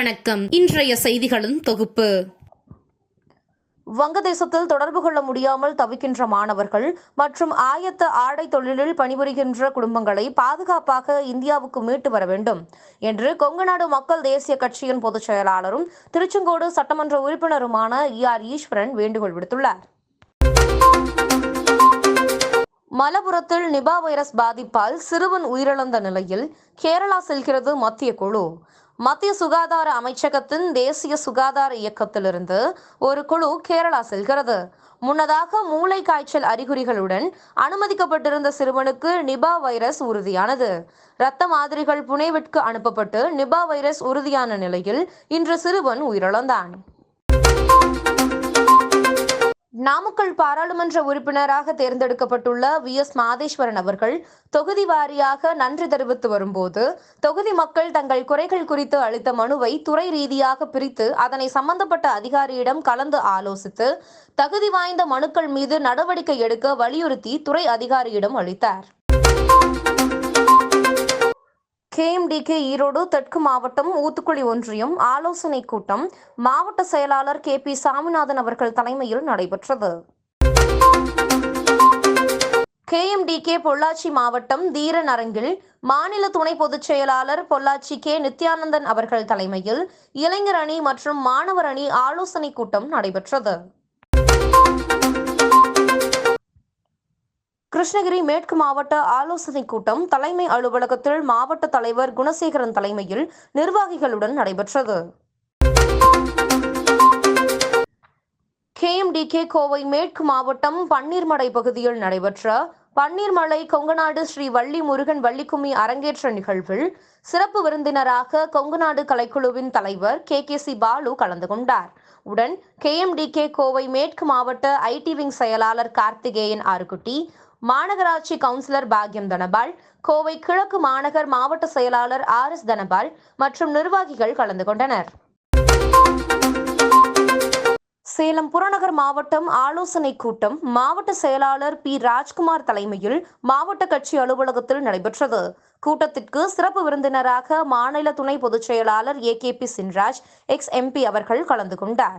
வணக்கம். இன்றைய செய்திகளின் தொகுப்பு. வங்கதேசத்தில் தொடர்பு கொள்ள முடியாமல் தவிக்கின்ற மாணவர்கள் மற்றும் ஆயத்த ஆடை தொழிலில் பணிபுரிகின்ற குடும்பங்களை பாதுகாப்பாக இந்தியாவுக்கு மீட்டு வர வேண்டும் என்று கொங்குநாடு மக்கள் தேசிய கட்சியின் பொதுச் செயலாளரும் திருச்செங்கோடு சட்டமன்ற உறுப்பினருமான இ ஆர் ஈஸ்வரன் வேண்டுகோள் விடுத்துள்ளார். மலபுரத்தில் நிபா வைரஸ் பாதிப்பால் சிறுவன் உயிரிழந்த நிலையில் கேரளா செல்கிறது மத்திய குழு. மத்திய சுகாதார அமைச்சகத்தின் தேசிய சுகாதார இயக்கத்திலிருந்து ஒரு குழு கேரளா செல்கிறது. முன்னதாக மூளை காய்ச்சல் அறிகுறிகளுடன் அனுமதிக்கப்பட்டிருந்த சிறுவனுக்கு நிபா வைரஸ் உறுதியானது. இரத்த மாதிரிகள் புனேவிற்கு அனுப்பப்பட்டு நிபா வைரஸ் உறுதியான நிலையில் இன்று சிறுவன் உயிரிழந்தான். நாமக்கல் பாராளுமன்ற உறுப்பினராக தேர்ந்தெடுக்கப்பட்டுள்ள வி. எஸ். மாதேஸ்வரன் அவர்கள் தொகுதி வாரியாக நன்றி தெரிவித்து வரும்போது தொகுதி மக்கள் தங்கள் குறைகள் குறித்து அளித்த மனுவை துறை ரீதியாக பிரித்து அதனை சம்பந்தப்பட்ட அதிகாரியிடம் கலந்து ஆலோசித்து தகுதி வாய்ந்த மனுக்கள் மீது நடவடிக்கை எடுக்க வலியுறுத்தி துறை அதிகாரியிடம் அளித்தார். கேஎம்டிகே ஈரோடு தெற்கு மாவட்டம் ஊத்துக்குழி ஒன்றியம் ஆலோசனைக் கூட்டம் மாவட்ட செயலாளர் கே பி சாமிநாதன் அவர்கள் தலைமையில் நடைபெற்றது. கேஎம்டிகே பொள்ளாச்சி மாவட்டம் தீரன் அரங்கில் மாநில துணை பொதுச் செயலாளர் பொள்ளாச்சி கே. நித்யானந்தன் அவர்கள் தலைமையில் இளைஞர் அணி மற்றும் மாணவர் அணி ஆலோசனைக் கூட்டம் நடைபெற்றது. கிருஷ்ணகிரி மேற்கு மாவட்ட ஆலோசனை கூட்டம் தலைமை அலுவலகத்தில் மாவட்ட தலைவர் குணசேகரன் தலைமையில் நிர்வாகிகளுடன் நடைபெற்றது. கேஎம்டிகே கோவை மேற்கு மாவட்டம் பன்னீர்மடை பகுதியில் நடைபெற்ற பன்னீர்மலை கொங்கநாடு ஸ்ரீ வள்ளி முருகன் வள்ளிக்கும்மி அரங்கேற்ற நிகழ்வில் சிறப்பு விருந்தினராக கொங்குநாடு கலைக்குழுவின் தலைவர் கே. கே. சி. பாலு கலந்து கொண்டார். உடன் கேஎம்டிகே கோவை மேற்கு மாவட்ட ஐடி விங் செயலாளர் கார்த்திகேயன் ஆறுகுட்டி மாநகராட்சி கவுன்சிலர் பாக்யம் தனபால் கோவை கிழக்கு மாநகர் மாவட்ட செயலாளர் ஆர் எஸ் தனபால் மற்றும் நிர்வாகிகள் கலந்து கொண்டனர். சேலம் புறநகர் மாவட்டம் ஆலோசனை கூட்டம் மாவட்ட செயலாளர் பி. ராஜ்குமார் தலைமையில் மாவட்ட கட்சி அலுவலகத்தில் நடைபெற்றது. கூட்டத்திற்கு சிறப்பு விருந்தினராக மாநில துணை பொதுச் செயலாளர் A. K. P. Chinraj ex. MP அவர்கள் கலந்து கொண்டார்.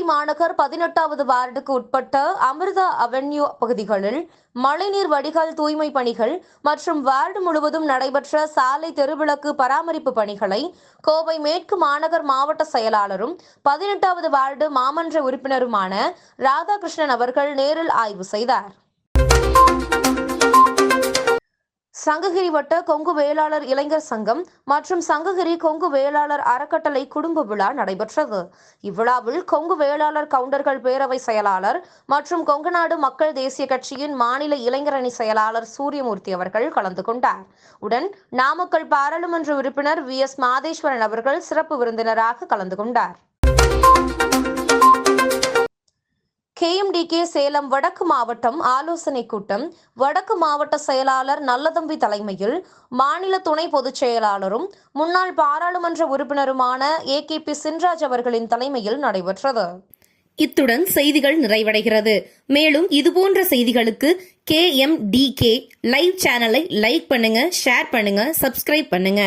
கோவை மாநகர் பதினெட்டாவது வார்டுக்கு உட்பட்ட அமிர்தா அவென்யூ பகுதிகளில் மழைநீர் வடிகால் தூய்மை பணிகள் மற்றும் வார்டு முழுவதும் நடைபெற்ற சாலை தெருவிளக்கு பராமரிப்பு பணிகளை கோவை மேற்கு மாநகர் மாவட்ட செயலாளரும் பதினெட்டாவது வார்டு மாமன்ற உறுப்பினருமான ராதாகிருஷ்ணன் அவர்கள் நேரில் ஆய்வு செய்தார். சங்ககிரி வட்ட கொங்கு வேளாளர் இளைஞர் சங்கம் மற்றும் சங்ககிரி கொங்கு வேளாளர் அறக்கட்டளை குடும்ப விழா நடைபெற்றது. இவ்விழாவில் கொங்கு வேளாளர் கவுண்டர்கள் பேரவை செயலாளர் மற்றும் கொங்குநாடு மக்கள் தேசிய கட்சியின் மாநில இளைஞரணி செயலாளர் சூரியமூர்த்தி அவர்கள் கலந்து கொண்டார். உடன் நாமக்கல் பாராளுமன்ற உறுப்பினர் வி எஸ் மாதேஸ்வரன் அவர்கள் சிறப்பு விருந்தினராக கலந்து கொண்டார். கேஎம்டிகே சேலம் வடக்கு மாவட்டம் ஆலோசனை கூட்டம். வடக்கு மாவட்ட செயலாளர் நல்லதம்பி தலைமையில் மாநில துணை பொதுச் செயலாளரும் முன்னாள் பாராளுமன்ற உறுப்பினருமான ஏ கே பி சின்ராஜ் அவர்களின் தலைமையில் நடைபெற்றது. இத்துடன் செய்திகள் நிறைவடைகிறது. மேலும் இதுபோன்ற செய்திகளுக்கு K M D K live சேனலை லைக் பண்ணுங்க ஷேர் பண்ணுங்க சப்ஸ்கிரைப் பண்ணுங்க.